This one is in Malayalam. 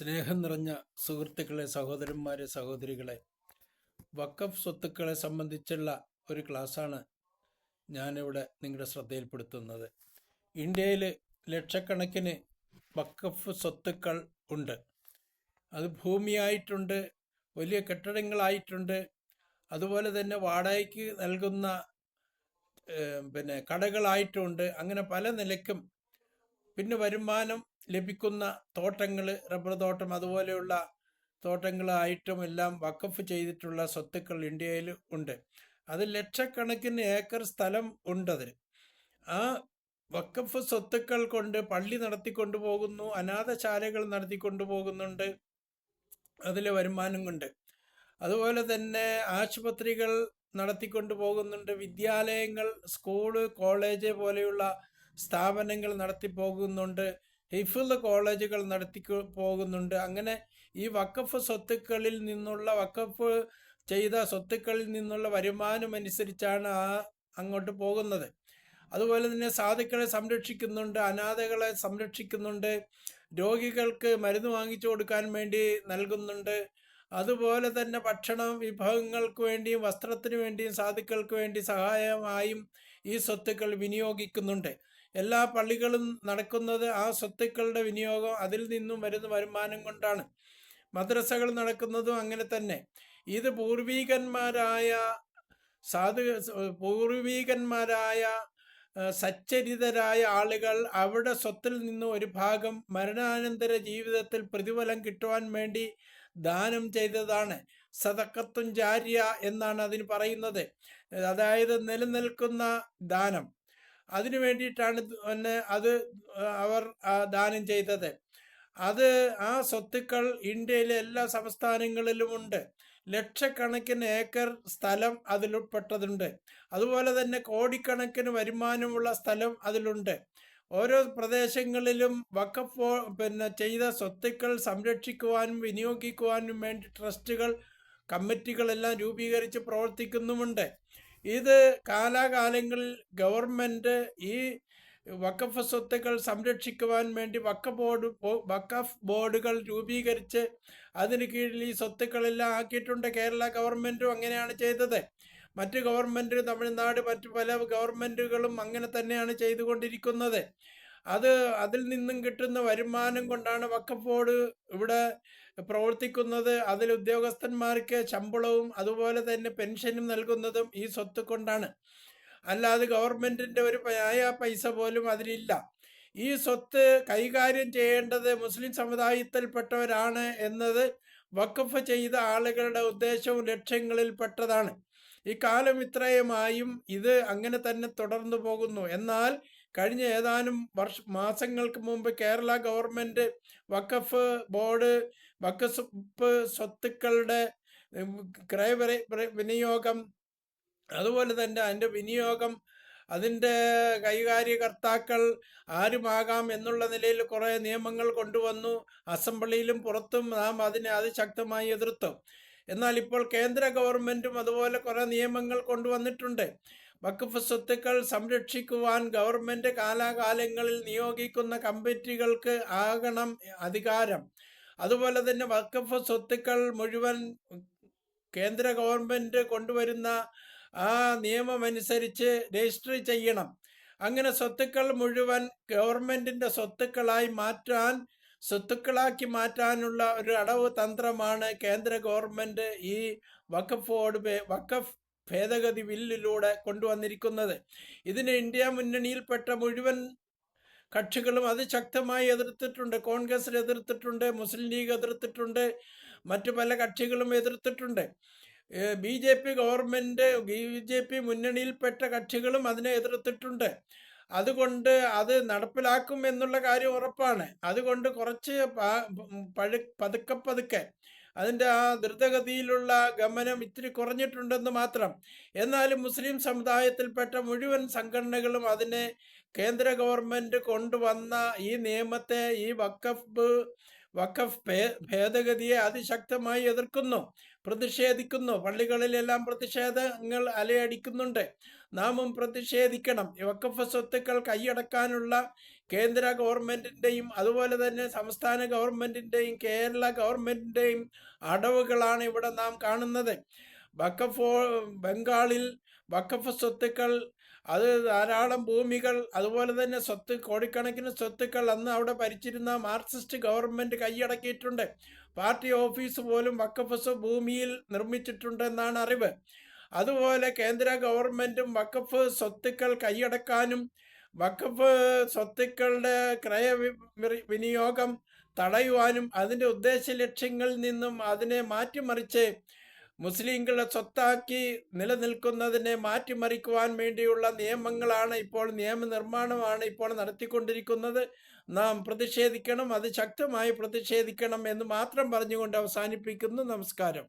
സ്നേഹം നിറഞ്ഞ സുഹൃത്തുക്കളെ സഹോദരന്മാരെ സഹോദരികളെ വക്കഫ് സ്വത്തുക്കളെ സംബന്ധിച്ചുള്ള ഒരു ക്ലാസ്സാണ് ഞാനിവിടെ നിങ്ങളുടെ ശ്രദ്ധയിൽപ്പെടുത്തുന്നത്. ഇന്ത്യയിൽ ലക്ഷക്കണക്കിന് വക്കഫ് സ്വത്തുക്കൾ ഉണ്ട്. അത് ഭൂമിയായിട്ടുണ്ട് വലിയ കെട്ടിടങ്ങളായിട്ടുണ്ട്. അതുപോലെ തന്നെ വാടകയ്ക്ക് നൽകുന്ന പിന്നെ കടകളായിട്ടുണ്ട്. അങ്ങനെ പല നിലയ്ക്കും പിന്നെ വരുമാനം ലഭിക്കുന്ന തോട്ടങ്ങൾ റബ്ബർ തോട്ടം അതുപോലെയുള്ള തോട്ടങ്ങളായിട്ടും എല്ലാം വക്കഫ് ചെയ്തിട്ടുള്ള സ്വത്തുക്കൾ ഇന്ത്യയിൽ ഉണ്ട്. അത് ലക്ഷക്കണക്കിന് ഏക്കർ സ്ഥലം ഉണ്ടതിൽ ആ വക്കഫ് സ്വത്തുക്കൾ കൊണ്ട് പള്ളി നടത്തിക്കൊണ്ടു പോകുന്നു അനാഥശാലകൾ നടത്തിക്കൊണ്ടു പോകുന്നുണ്ട് അതിൽ വരുമാനം കൊണ്ട്. അതുപോലെ തന്നെ ആശുപത്രികൾ നടത്തിക്കൊണ്ടു പോകുന്നുണ്ട് വിദ്യാലയങ്ങൾ സ്കൂൾ കോളേജ് പോലെയുള്ള സ്ഥാപനങ്ങൾ നടത്തി പോകുന്നുണ്ട് ഹിഫുൽ കോളേജുകൾ നടത്തി പോകുന്നുണ്ട്. അങ്ങനെ ഈ വക്കഫ് സ്വത്തുക്കളിൽ നിന്നുള്ള വക്കഫ് ചെയ്ത സ്വത്തുക്കളിൽ നിന്നുള്ള വരുമാനം അനുസരിച്ചാണ് ആ അങ്ങോട്ട് പോകുന്നത്. അതുപോലെ തന്നെ സാധുക്കളെ സംരക്ഷിക്കുന്നുണ്ട് അനാഥകളെ സംരക്ഷിക്കുന്നുണ്ട് രോഗികൾക്ക് മരുന്ന് വാങ്ങിച്ചു കൊടുക്കാൻ വേണ്ടി നൽകുന്നുണ്ട്. അതുപോലെ തന്നെ ഭക്ഷണ വിഭവങ്ങൾക്ക് വേണ്ടിയും വസ്ത്രത്തിന് വേണ്ടിയും സാധുക്കൾക്ക് വേണ്ടി സഹായമായും ഈ സ്വത്തുക്കൾ വിനിയോഗിക്കുന്നുണ്ട്. എല്ലാ പള്ളികളും നടക്കുന്നത് ആ സ്വത്തുക്കളുടെ വിനിയോഗം അതിൽ നിന്നും വരുന്ന വരുമാനം കൊണ്ടാണ്. മദ്രസകൾ നടക്കുന്നതും അങ്ങനെ തന്നെ. ഇത് പൂർവീകന്മാരായ സാധു പൂർവീകന്മാരായ സച്ചരിതരായ ആളുകൾ അവിടെ സ്വത്തിൽ നിന്ന് ഒരു ഭാഗം മരണാനന്തര ജീവിതത്തിൽ പ്രതിഫലം കിട്ടുവാൻ വേണ്ടി ദാനം ചെയ്തതാണ്. സതക്കത്തും ജാര്യ എന്നാണ് അതിന് പറയുന്നത്. അതായത് നിലനിൽക്കുന്ന ദാനം. അതിനു വേണ്ടിയിട്ടാണ് പിന്നെ അത് അവർ ദാനം ചെയ്തത്. അത് ആ സ്വത്തുക്കൾ ഇന്ത്യയിലെ എല്ലാ സംസ്ഥാനങ്ങളിലും ഉണ്ട്. ലക്ഷക്കണക്കിന് ഏക്കർ സ്ഥലം അതിലുൾപ്പെട്ടതുണ്ട് അതുപോലെ തന്നെ കോടിക്കണക്കിന് വരുമാനമുള്ള സ്ഥലം അതിലുണ്ട്. ഓരോ പ്രദേശങ്ങളിലും വക്കഫ് പിന്നെ ചെയ്ത സ്വത്തുക്കൾ സംരക്ഷിക്കുവാനും വിനിയോഗിക്കുവാനും വേണ്ടി ട്രസ്റ്റുകൾ കമ്മിറ്റികളെല്ലാം രൂപീകരിച്ച് പ്രവർത്തിക്കുന്നുമുണ്ട്. ഇത് കാലാകാലങ്ങളിൽ ഗവൺമെന്റ് ഈ വക്കഫ് സ്വത്തുക്കൾ സംരക്ഷിക്കുവാൻ വേണ്ടി വക്ക ബോർഡ് വക്കഫ് ബോർഡുകൾ രൂപീകരിച്ച് അതിന് കീഴിൽ ഈ സ്വത്തുക്കളെല്ലാം ആക്കിയിട്ടുണ്ട്. കേരള ഗവൺമെന്റും അങ്ങനെയാണ് ചെയ്തത്. മറ്റ് ഗവൺമെന്റ് തമിഴ്നാട് മറ്റു പല ഗവൺമെന്റുകളും അങ്ങനെ തന്നെയാണ് ചെയ്തുകൊണ്ടിരിക്കുന്നത്. അത് അതിൽ നിന്നും കിട്ടുന്ന വരുമാനം കൊണ്ടാണ് വക്കഫോട് ബോർഡ് ഇവിടെ പ്രവർത്തിക്കുന്നത്. അതിൽ ഉദ്യോഗസ്ഥന്മാർക്ക് ശമ്പളവും അതുപോലെ തന്നെ പെൻഷനും നൽകുന്നതും ഈ സ്വത്ത് കൊണ്ടാണ്. അല്ലാതെ ഗവൺമെന്റിന്റെ ഒരു ആയ പൈസ പോലും അതിലില്ല. ഈ സ്വത്ത് കൈകാര്യം ചെയ്യേണ്ടത് മുസ്ലിം സമുദായത്തിൽപ്പെട്ടവരാണ് എന്നത് വക്കഫ് ചെയ്ത ആളുകളുടെ ഉദ്ദേശവും ലക്ഷ്യങ്ങളിൽ പെട്ടതാണ്. ഈ കാലം ഇത്രയുമായും ഇത് അങ്ങനെ തന്നെ തുടർന്നു പോകുന്നു. എന്നാൽ കഴിഞ്ഞ ഏതാനും വർഷ മാസങ്ങൾക്ക് മുമ്പ് കേരള ഗവൺമെന്റ് വഖഫ് ബോർഡ് വഖഫ് സ്വത്തുക്കളുടെ ഉം, ക്രയ വിര- വിര- വിനിയോഗം അതുപോലെ തന്നെ അതിന്റെ വിനിയോഗം അതിന്റെ കൈകാര്യകർത്താക്കൾ ആരുമാകാം എന്നുള്ള നിലയിൽ കുറേ നിയമങ്ങൾ കൊണ്ടുവന്നു. അസംബ്ലിയിലും പുറത്തും നാം അതിനെ അതിശക്തമായി എതിർത്തു. എന്നാൽ ഇപ്പോൾ കേന്ദ്ര ഗവൺമെന്റും അതുപോലെ കുറേ നിയമങ്ങൾ കൊണ്ടുവന്നിട്ടുണ്ട്. വഖഫ് സ്വത്തുക്കൾ സംരക്ഷിക്കുവാൻ ഗവൺമെന്റ് കാലാകാലങ്ങളിൽ നിയോഗിക്കുന്ന കമ്മിറ്റികൾക്ക് ആകണം അധികാരം. അതുപോലെ തന്നെ വഖഫ് സ്വത്തുക്കൾ മുഴുവൻ കേന്ദ്ര ഗവൺമെന്റ് കൊണ്ടുവരുന്ന ആ നിയമമനുസരിച്ച് രജിസ്റ്റർ ചെയ്യണം. അങ്ങനെ സ്വത്തുക്കൾ മുഴുവൻ ഗവൺമെന്റിന്റെ സ്വത്തുക്കളായി മാറ്റാൻ സ്വത്തുക്കളാക്കി മാറ്റാനുള്ള ഒരു അടവ് തന്ത്രമാണ് കേന്ദ്ര ഗവൺമെന്റ് ഈ വഖഫ് ബോർഡ് വഖഫ് ഭേദഗതി ബില്ലിലൂടെ കൊണ്ടുവന്നിരിക്കുന്നത്. ഇതിന് ഇന്ത്യ മുന്നണിയിൽപ്പെട്ട മുഴുവൻ കക്ഷികളും അത് ശക്തമായി എതിർത്തിട്ടുണ്ട്. കോൺഗ്രസ് എതിർത്തിട്ടുണ്ട് മുസ്ലിം ലീഗ് എതിർത്തിട്ടുണ്ട് മറ്റു പല കക്ഷികളും എതിർത്തിട്ടുണ്ട്. B J P government B J P മുന്നണിയിൽപ്പെട്ട കക്ഷികളും അതിനെ എതിർത്തിട്ടുണ്ട്. അതുകൊണ്ട് അത് നടപ്പിലാക്കും എന്നുള്ള കാര്യം ഉറപ്പാണ്. അതുകൊണ്ട് കുറച്ച് പഴു പതുക്കെ പതുക്കെ അതിന്റെ ആ ദ്രുതഗതിയിലുള്ള ഗമനം ഇത്തിരി കുറഞ്ഞിട്ടുണ്ടെന്ന് മാത്രം. എന്നാലും മുസ്ലിം സമുദായത്തിൽപ്പെട്ട മുഴുവൻ സംഘടനകളും അതിനെ കേന്ദ്ര ഗവൺമെന്റ് കൊണ്ടുവന്ന ഈ നിയമത്തെ ഈ വക്കഫ് വഖഫ് ഭേദഗതിയെ അതിശക്തമായി എതിർക്കുന്നു. പ്രതിഷേധിക്കുന്നു. പള്ളികളിലെല്ലാം പ്രതിഷേധങ്ങൾ അലയടിക്കുന്നുണ്ട്. നാമും പ്രതിഷേധിക്കണം. വക്കഫ് സ്വത്തുക്കൾ കൈയടക്കാനുള്ള കേന്ദ്ര ഗവൺമെന്റിന്റെയും അതുപോലെ തന്നെ സംസ്ഥാന ഗവൺമെന്റിന്റെയും കേരള ഗവൺമെന്റിന്റെയും അടവുകളാണ് ഇവിടെ നാം കാണുന്നത്. വക്കഫ് ബംഗാളിൽ വക്കഫ് സ്വത്തുക്കൾ അത് ധാരാളം ഭൂമികൾ അതുപോലെ തന്നെ സ്വത്ത് കോടിക്കണക്കിന് സ്വത്തുക്കൾ അന്ന് അവിടെ ഭരിച്ചിരുന്ന മാർക്സിസ്റ്റ് ഗവൺമെന്റ് കൈയടക്കിയിട്ടുണ്ട്. പാർട്ടി ഓഫീസ് പോലും വക്കഫസ് ഭൂമിയിൽ നിർമ്മിച്ചിട്ടുണ്ടെന്നാണ് അറിവ്. അതുപോലെ കേന്ദ്ര ഗവൺമെന്റും വക്കഫ് സ്വത്തുക്കൾ കൈയടക്കാനും വക്കഫ് സ്വത്തുക്കളുടെ ക്രയ വിനിയോഗം തടയുവാനും അതിന്റെ ഉദ്ദേശ ലക്ഷ്യങ്ങളിൽ നിന്നും അതിനെ മാറ്റിമറിച്ച് മുസ്ലിങ്ങളുടെ സ്വത്താക്കി നിലനിൽക്കുന്നതിനെ മാറ്റിമറിക്കുവാൻ വേണ്ടിയുള്ള നിയമങ്ങളാണ് ഇപ്പോൾ നിയമനിർമ്മാണമാണ് ഇപ്പോൾ നടത്തിക്കൊണ്ടിരിക്കുന്നത്. നാം പ്രതിഷേധിക്കണം അത് ശക്തമായി പ്രതിഷേധിക്കണം എന്ന് മാത്രം പറഞ്ഞുകൊണ്ട് അവസാനിപ്പിക്കുന്നു. നമസ്കാരം.